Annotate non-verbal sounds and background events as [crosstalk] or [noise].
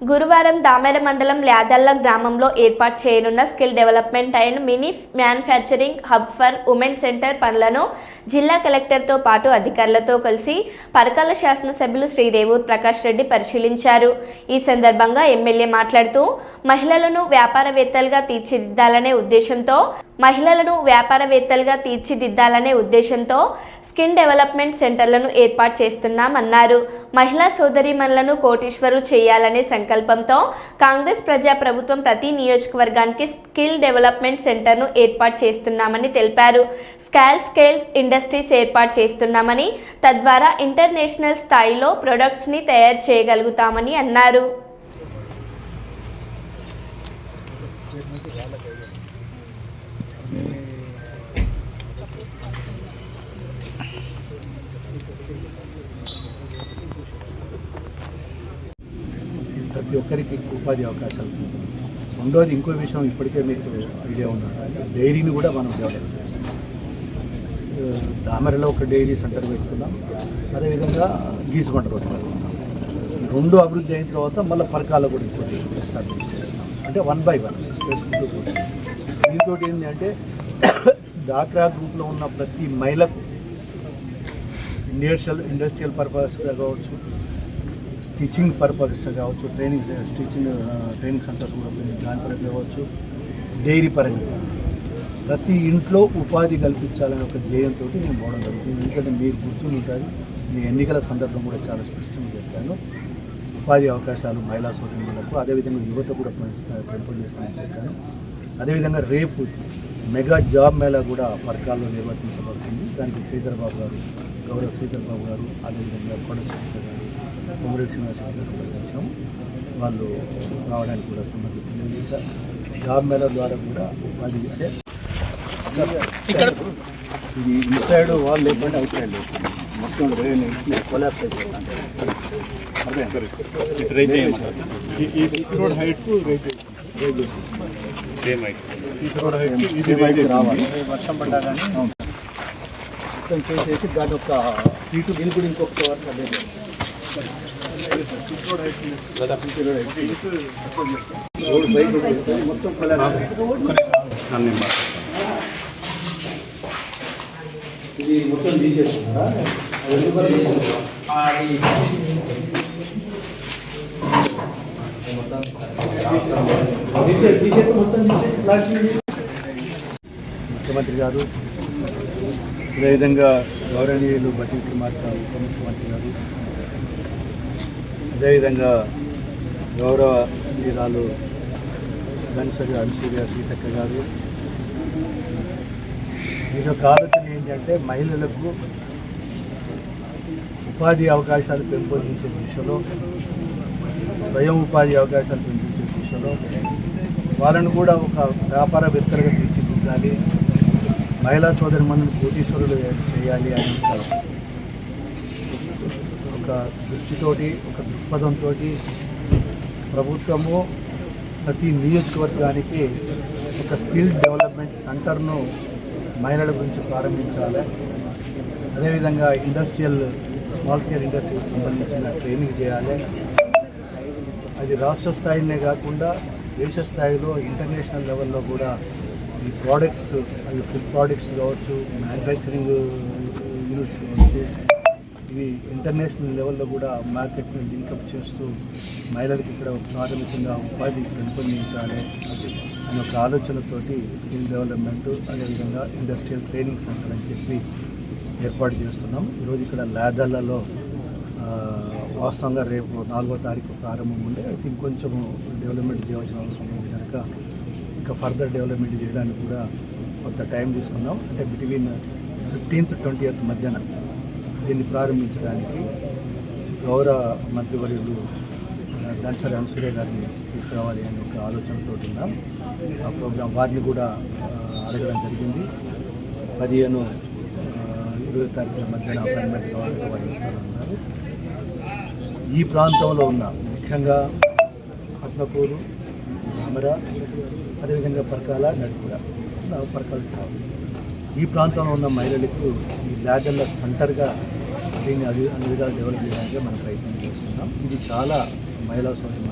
గురువారం దామెర మండలం ల్యాదల్ల గ్రామంలో ఏర్పాటు చేయనున్న skill development and mini manufacturing hub for women centre పనులను జిల్లా కలెక్టర్తో పాటు అధికారులతో కలిసి పరకాల శాసనసభ్యులు శ్రీదేవూర్ ప్రకాష్ రెడ్డి పరిశీలించారు. ఈ సందర్భంగా ఎమ్మెల్యే మాట్లాడుతూ మహిళలను వ్యాపారవేత్తలుగా తీర్చిదిద్దాలనే ఉద్దేశంతో మహిళలను వ్యాపారవేత్తలుగా తీర్చిదిద్దాలనే ఉద్దేశంతో స్కిన్ డెవలప్మెంట్ సెంటర్లను ఏర్పాటు చేస్తున్నామన్నారు. మహిళా సోదరీమణులను కోటీశ్వరు చేయాలనే సంకల్పంతో కాంగ్రెస్ ప్రజా ప్రభుత్వం ప్రతి నియోజకవర్గానికి స్కిల్ డెవలప్మెంట్ సెంటర్ను ఏర్పాటు చేస్తున్నామని తెలిపారు. స్కాల్ స్కేల్స్ ఇండస్ట్రీస్ ఏర్పాటు చేస్తున్నామని తద్వారా ఇంటర్నేషనల్ స్థాయిలో ప్రొడక్ట్స్ని తయారు చేయగలుగుతామని అన్నారు. ప్రతి ఒక్కరికి ఉపాధి అవకాశాలు రెండోది ఇంకో విషయం ఇప్పటికే మీకు ఐడియా ఉన్నట్టు డైరీని కూడా మనం డెవలప్ చేస్తున్నాం. దామెరలో ఒక డైరీ సెంటర్ పెడుతున్నాం. అదేవిధంగా గీసుకొండ రోడ్ పెడుతున్నాం. రెండు అభివృద్ధి అయిన తర్వాత మళ్ళీ పరకాల కూడా ఇంకోటి ఎస్టాబ్లిష్ చేస్తాం అంటే వన్ బై వన్ చేసుకుంటూ పోతాం దీంతో ఏంటి అంటే [coughs] డాక్రా గ్రూప్లో ఉన్న ప్రతి మహిళకు ఇండస్ట్రియల్ ఇండస్ట్రియల్ పర్పస్గా కావచ్చు స్టిచ్చింగ్ పర్పస్ కావచ్చు ట్రైనింగ్ స్టిచ్చింగ్ ట్రైనింగ్ సెంటర్స్ కూడా దాని పరంగా కావచ్చు డైరీ పరంగా ప్రతి ఇంట్లో ఉపాధి కల్పించాలనే ఒక ధ్యేయంతో నేను పోవడం జరుగుతుంది. ఎందుకంటే మీరు గుర్తుండి ఉంటుంది మీ ఎన్నికల సందర్భం కూడా చాలా స్పష్టంగా చెప్పాను. ఉపాధి అవకాశాలు మహిళా సోదరులకు అదేవిధంగా యువత కూడా పెంచుతా పెంపొందిస్తానని చెప్పాను. అదేవిధంగా రేపు మెగా జాబ్ మేళా కూడా పరకాల్లో నిర్వర్తించబడుతుంది. దానికి శ్రీధర్ బాబు గారు గౌరవ శ్రీధర్ బాబు గారు అదేవిధంగా కొండ శ్రీధర్ గారు కొమరెడ్డి శ్రీనివాసరెడ్డి గారు వచ్చాము వాళ్ళు రావడానికి కూడా సమ్మతి తెలియజేశారు. జాబ్ మేళా ద్వారా కూడా ఉపాధి అంటే ఇక్కడ ఇది ఇన్సైడ్ వాల్ లేకుండా అవుట్ సైడ్ లేకుండా మొత్తం కొలాప్స్ అయిపోతుంది road height rate same road height ఇది రైట్ రావాలి. వర్షం పడ్డా కానీ మొత్తం చేసేసి దాని ఒక హీటు దీని కూడా ఇంకొక వర్షం అదే. రోడ్ బైక్ మొత్తం ఇది మొత్తం తీసేస్తున్నారా ముఖ్యమంత్రి గారు అదేవిధంగా గౌరవనీయులు బట్టి కుమార్ ఉప ముఖ్యమంత్రి గారు అదేవిధంగా గౌరవ వీరాలు ధనసరి అనుసూర్య సీతక్క గారు. ఇదొక ఆలోచన ఏంటంటే మహిళలకు ఉపాధి అవకాశాలు పెంపొందించే దిశలో స్వయం ఉపాధి అవకాశాలు పెంపొందించే దిశలో వాళ్ళను కూడా ఒక వ్యాపారవేత్తలుగా తీర్చిదిద్దాలి. మహిళా సోదరి మనల్ని కోటీశ్వరులు చేయాలి అని ఒక దృష్టితోటి ఒక దృక్పథంతో ప్రభుత్వము ప్రతి నియోజకవర్గానికి ఒక స్కిల్ డెవలప్మెంట్ సెంటర్ను మహిళల గురించి ప్రారంభించాలి. అదేవిధంగా ఇండస్ట్రియల్ స్మాల్ స్కేల్ ఇండస్ట్రీకి సంబంధించిన ట్రైనింగ్ చేయాలి. అది రాష్ట్ర స్థాయినే కాకుండా దేశ స్థాయిలో ఇంటర్నేషనల్ లెవెల్లో కూడా ఈ ప్రోడక్ట్స్ అవి ఫుడ్ ప్రోడక్ట్స్ కావచ్చు మ్యానుఫ్యాక్చరింగ్ యూనిట్స్ కావచ్చు ఇవి ఇంటర్నేషనల్ లెవెల్లో కూడా మార్కెట్ని లింకప్ చేస్తూ మహిళలకు ఇక్కడ ప్రాథమికంగా ఉపాధి పెంపొందించాలి అనే ఒక ఆలోచనతోటి స్కిల్ డెవలప్మెంట్ అదేవిధంగా ఇండస్ట్రియల్ ట్రైనింగ్ సెంటర్ అని చెప్పి ఏర్పాటు చేస్తున్నాం. ఈరోజు ఇక్కడ లాదర్లలో వాస్తవంగా రేపు నాలుగో తారీఖు ప్రారంభం ఉండే అయితే ఇంకొంచెం డెవలప్మెంట్ చేయవలసిన అవసరం ఉంది. కనుక ఇంకా ఫర్దర్ డెవలప్మెంట్ చేయడానికి కూడా కొంత టైం తీసుకున్నాం అంటే బిట్వీన్ ఫిఫ్టీన్త్ ట్వంటీ ఎయిత్ మధ్యాహ్నం. దీన్ని ప్రారంభించడానికి గౌరవ మంత్రివర్యులు దానిసరి అనసూర్య గారిని తీసుకురావాలి అనే ఒక ఆలోచనతో ఉన్నాం. ఆ ప్రోగ్రాం వారిని కూడా అడగడం జరిగింది. పదిహేను ఇరవై తారీఖుల మధ్యన అపాయింట్మెంట్ కావాలని వాళ్ళు ఇస్తారన్నారు ఈ ప్రాంతంలో ఉన్న ముఖ్యంగా ఆత్మకూరు అమర అదేవిధంగా పరకాల నడుపుర పరకాల ఈ ప్రాంతంలో ఉన్న మహిళలకు ఈ లాగర్ల సెంటర్గా దీన్ని అన్ని విధాలు డెవలప్ చేయడానికి మనం ప్రయత్నం చేస్తున్నాం. ఇది చాలా మహిళా సోదరి